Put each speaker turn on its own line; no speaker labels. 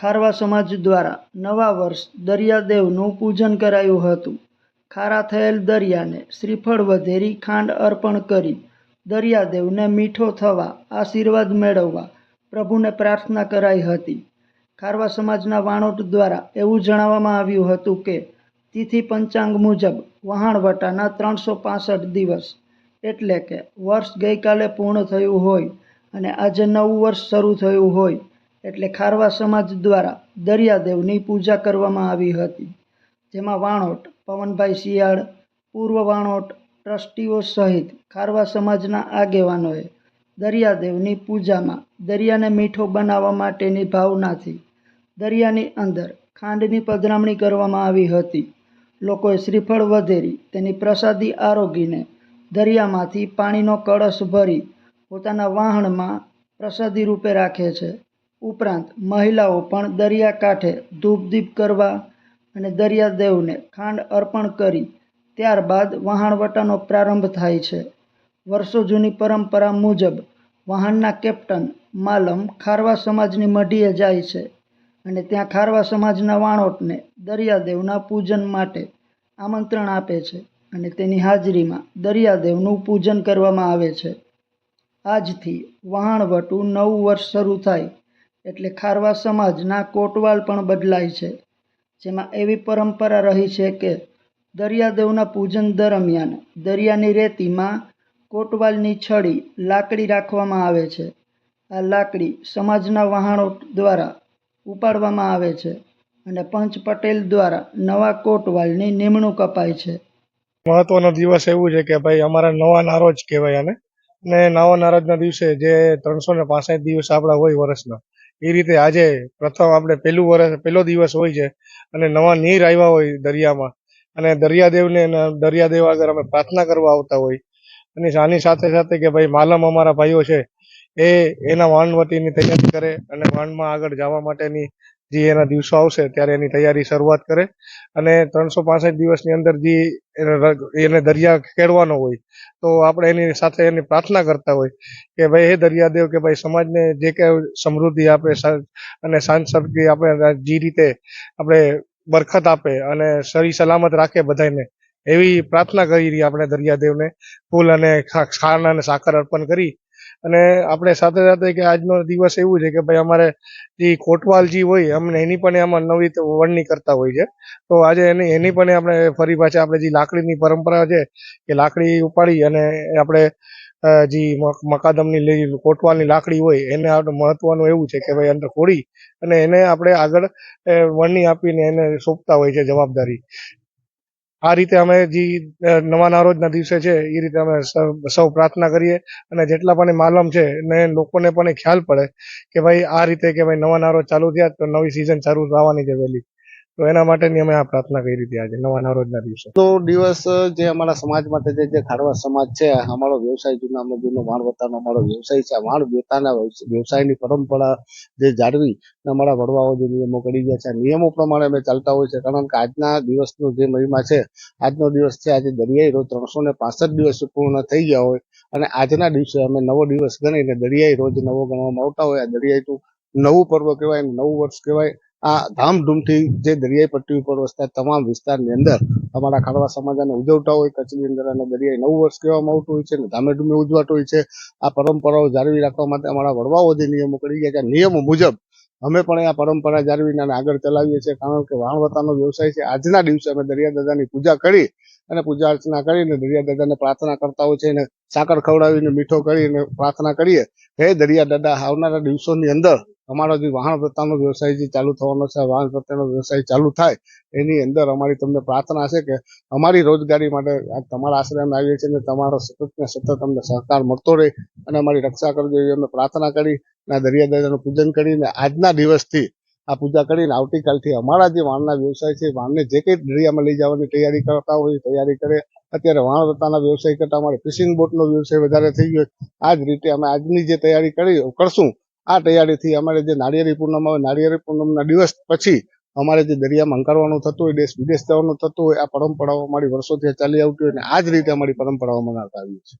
ખારવા સમાજ દ્વારા નવા વર્ષ દરિયાદેવનું પૂજન કરાયું હતું. ખારા થયેલ દરિયાને શ્રીફળ વધેરી ખાંડ અર્પણ કરી દરિયાદેવને મીઠો થવા આશીર્વાદ મેળવવા પ્રભુને પ્રાર્થના કરાઈ હતી. ખારવા સમાજના વાણોટ દ્વારા એવું જણાવવામાં આવ્યું હતું કે, તિથિ પંચાંગ મુજબ વહાણવટાના ત્રણસો પાસઠ દિવસ એટલે કે વર્ષ ગઈકાલે પૂર્ણ થયું હોય અને આજે નવું વર્ષ શરૂ થયું હોય. એટલે ખારવા સમાજ દ્વારા દરિયાદેવની પૂજા કરવામાં આવી હતી. જેમાં વાણોટ, પવનભાઈ શિયાળ, પૂર્વ વાણોટ ટ્રસ્ટીઓ સહિત ખારવા સમાજના આગેવાનોએ દરિયાદેવની પૂજામાં દરિયાને મીઠો બનાવવા માટેની ભાવનાથી દરિયાની અંદર ખાંડની પધરામણી કરવામાં આવી હતી. લોકોએ શ્રીફળ વધેરી તેની પ્રસાદી આરોગીને દરિયામાંથી પાણીનો કળશ ભરી પોતાના વાહણમાં પ્રસાદી રૂપે રાખે છે. ઉપરાંત મહિલાઓ પણ દરિયાકાંઠે ધૂપદીપ કરવા અને દરિયાદેવને ખાંડ અર્પણ કરી, ત્યારબાદ વહાણવટાનો પ્રારંભ થાય છે. વર્ષો જૂની પરંપરા મુજબ, વહાણના કેપ્ટન માલમ ખારવા સમાજની મઢીએ જાય છે અને ત્યાં ખારવા સમાજના વાણોટને દરિયાદેવના પૂજન માટે આમંત્રણ આપે છે અને તેની હાજરીમાં દરિયાદેવનું પૂજન કરવામાં આવે છે. આજથી વહાણવટું નવું વર્ષ શરૂ થાય એટલે ખારવા સમાજના કોટવાલ પણ બદલાય છે. જેમાં એવી પરંપરા રહી છે કે દરિયાદેવના પૂજન દરમિયાન દરિયાની રેતીમાં કોટવાલની છડી લાકડી રાખવામાં આવે છે. આ લાકડી સમાજના વહાણો દ્વારા ઉપાડવામાં આવે છે અને પંચ પટેલ દ્વારા નવા કોટવાલની નિમણૂક અપાય છે.
મહત્વનો દિવસ એવું છે કે ભાઈ અમારા નવા નારોજ કહેવાય આને. ને નવા નારોજના દિવસે જે ત્રણસો ને દિવસ આપણા હોય વર્ષના એ રીતે આજે પ્રથમ આપણે પહેલું વર્ષ પહેલો દિવસ હોય છે અને નવા નીર આવ્યા હોય દરિયામાં. અને દરિયાદેવને દરિયાદેવ આગળ અમે પ્રાર્થના કરવા આવતા હોય. અને આની સાથે સાથે કે ભાઈ માલમ અમારા ભાઈઓ છે, એ એના વાણવટીની તૈયારી કરે અને વાણમાં આગળ જવા માટેની જે એના દિવસો આવશે ત્યારે એની તૈયારી શરૂઆત કરે. અને ત્રણસો પાસઠ દિવસની અંદર જે એને દરિયા ખેડવાનો હોય, તો આપણે એની સાથે એની પ્રાર્થના કરતા હોય કે ભાઈ, હે દરિયાદેવ, કે ભાઈ, સમાજને જે કે સમૃદ્ધિ આપે અને શાંત શક્તિ આપણે જે રીતે આપણે બરખત આપે અને સરી સલામત રાખે બધાને એવી પ્રાર્થના કરી આપણે દરિયાદેવને. ફૂલ અને ખાંડ અને સાકર અર્પણ કરી અને આપણે સાથે સાથે કે આજનો દિવસ એવું છે કે ભાઈ અમારે જે કોટવાલજી હોય, અમને એની પણ આમાં નવી વણણી કરતા હોય છે. તો આજે એની એની પણ આપણે ફરી પાછા આપણે જે લાકડીની પરંપરા છે કે લાકડી ઉપાડી અને આપણે જે મક- મકાદમની લી- કોટવાલની લાકડી હોય, એને આપણે મહત્વનું એવું છે કે ભાઈ અંદર ખોડી અને એને આપણે આગળ વણણી આપીને એને સોંપતા હોય છે જવાબદારી. આ રીતે અમે જે અ, નવા નારોજના દિવસે છે એ રીતે અમે સૌ- પ્રાર્થના કરીએ. અને જેટલા પણ માલમ છે ને લોકોને પણ ખ્યાલ પડે કે ભાઈ આ રીતે કે ભાઈ નવા રોજ ચાલુ થયા તો નવી સિઝન ચાલુ થવાની છે વહેલી. તો એના માટેની અમે આ પ્રાર્થના કરી હતી આજે, નવા રોજના દિવસે.
તો દિવસ જે અમારા સમાજ માટે જે જે ખારવા સમાજ છે અમારો વ્યવસાય જૂનામાં જૂનો વાણવતાનો અમારો વ્યવસાય છે વાણ વેતાના વ્યવસાયની પરંપરા જે જાળવી અમારા વડવાઓ જે નિયમો કરી ગયા છે નિયમો પ્રમાણે અમે ચાલતા હોય છે કારણ કે આજના દિવસનો જે મહિમા છે, આજનો દિવસ છે, આજે દરિયાઈ રોજ ત્રણસો ને પાસઠ દિવસ પૂર્ણ થઈ ગયા હોય અને આજના દિવસે અમે નવો દિવસ ગણીને દરિયાઈ રોજ નવો ગણવામાં આવતા હોય. આ દરિયાઈ નવું પર્વ કહેવાય નવું વર્ષ કહેવાય. આ ધામધૂમથી જે દરિયાઈ પટ્ટી ઉપર વસતા તમામ વિસ્તારની અંદર અમારા ખારવા સમાજ આને ઉજવતા હોય કચ્છની અંદર અને દરિયાઈ નવું વર્ષ કહેવામાં આવતું હોય છે અને ધામે ધૂમે ઉજવાતું હોય છે. આ પરંપરાઓ જાળવી રાખવા માટે અમારા વડવાઓ જે નિયમો કરી ગયા છે. નિયમો મુજબ અમે પણ આ પરંપરા જાળવીને આગળ ચલાવીએ છીએ. કારણ કે વાણવતાનો વ્યવસાય છે. આજના દિવસે અમે દરિયા દાદાની પૂજા કરી અને પૂજા અર્ચના કરીને દરિયા દાદાને પ્રાર્થના કરતા હોય છે અને સાકર ખવડાવીને મીઠો કરીને પ્રાર્થના કરીએ. હે દરિયા દાદા આવનારા દિવસોની અંદર અમારો જે વાહન પ્રત્યાનો વ્યવસાય જે ચાલુ થવાનો છે વાહન પ્રત્યાનો વ્યવસાય ચાલુ થાય, એની અંદર અમારી તમને પ્રાર્થના છે કે અમારી રોજગારી માટે તમારા આશ્રયમાં આવીએ છીએ અને તમારો સતત ને સતત અમને સહકાર મળતો રહે અને અમારી રક્ષા કરજો એવી અમે પ્રાર્થના કરી અને આ દરિયા દાદાનું પૂજન કરીને આજના દિવસથી આ પૂજા કરીને આવતીકાલથી અમારા જે વાણના વ્યવસાય છે વાણને જે કંઈ દરિયામાં લઈ જવાની તૈયારી કરતા હોય તૈયારી કરે. અત્યારે વાણ રતાના વ્યવસાય કરતા અમારે ફિશિંગ બોટનો વ્યવસાય વધારે થઈ ગયો આ જ રીતે અમે આજની જે તૈયારી કરી કરશું. આ તૈયારીથી અમારે જે નાળિયેરી પૂનમ આવે, નાળિયેરી પૂનમના દિવસ પછી અમારે જે દરિયામાં અંકારવાનું થતું હોય, દેશ વિદેશ જવાનું થતું હોય, આ પરંપરાઓ અમારી વર્ષોથી ચાલી આવતી હોય અને આ જ રીતે અમારી પરંપરાઓ મનાવતા આવીએ છીએ.